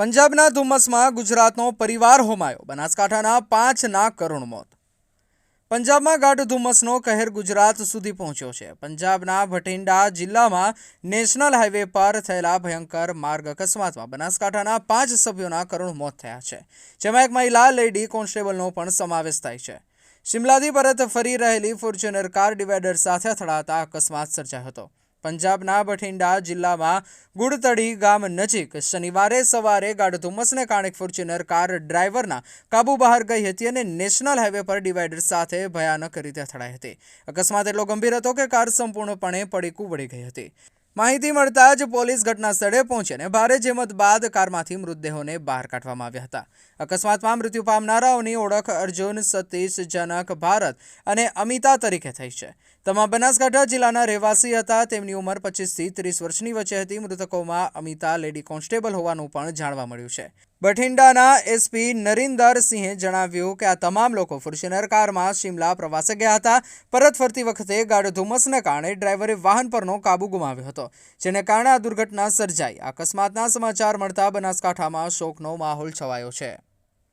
પંજાબના ધુમ્મસમાં ગુજરાતનો પરિવાર હોમાયો. બનાસકાંઠાના પાંચના કરુણ મોત. પંજાબમાં ગાઢ ધુમ્મસનો કહેર ગુજરાત સુધી પહોંચ્યો છે. પંજાબના ભટિંડા જિલ્લામાં નેશનલ હાઈવે પર થયેલા ભયંકર માર્ગ અકસ્માતમાં બનાસકાંઠાના પાંચ સભ્યોના કરુણ મોત થયા છે. જેમાં એક મહિલા, લેડી, કોન્સ્ટેબલનો પણ સમાવેશ થાય છે. શિમલાથી પરત ફરી રહેલી ફોર્ચ્યુનર કાર ડિવાઈડર સાથે અથડાતા અકસ્માત સર્જાયો હતો. પંજાબના બઠિંડા જિલ્લામાં ગુડતડી ગામ નજીક શનિવારે સવારે ગાઢ ધુમ્મસને કારણે ફોર્ચ્યુનર કાર ડ્રાઈવરના કાબુ બહાર ગઈ હતી અને નેશનલ હાઈવે પર ડિવાઈડર સાથે ભયાનક રીતે અથડાઈ હતી. અકસ્માત એટલો ગંભીર હતો કે કાર સંપૂર્ણપણે પડીકું વળી ગઈ હતી. માહિતી મળતા જ પોલીસ ઘટના સ્થળે પહોંચી અને ભારે જેમત બાદ કારમાંથી મૃતદેહોને બહાર કાઢવામાં આવ્યા હતા. અકસ્માતમાં મૃત્યુ પામનારાઓની ઓળખ અર્જુન સતીશ જનક ભારત અને અમિતા તરીકે થઈ છે. તમામ બનાસકાંઠા જિલ્લાના રહેવાસી હતા. તેમની ઉંમર પચીસથી ત્રીસ વર્ષની વચ્ચે હતી. મૃતકોમાં અમિતા લેડી કોન્સ્ટેબલ હોવાનું પણ જાણવા મળ્યું છે. બઠિંડાના એસપી નરિંદર સિંહે જણાવ્યું કે આ તમામ લોકો ફોર્ચ્યુનર કારમાં શિમલા પ્રવાસે ગયા હતા. પરત ફરતી વખતે ગાઢ ધુમ્મસને કારણે ડ્રાઈવરે વાહન પરનો કાબુ ગુમાવ્યો હતો, જેને કારણે આ દુર્ઘટના સર્જાઈ. અકસ્માતના સમાચાર મળતા બનાસકાંઠામાં શોકનો માહોલ છવાયો છે.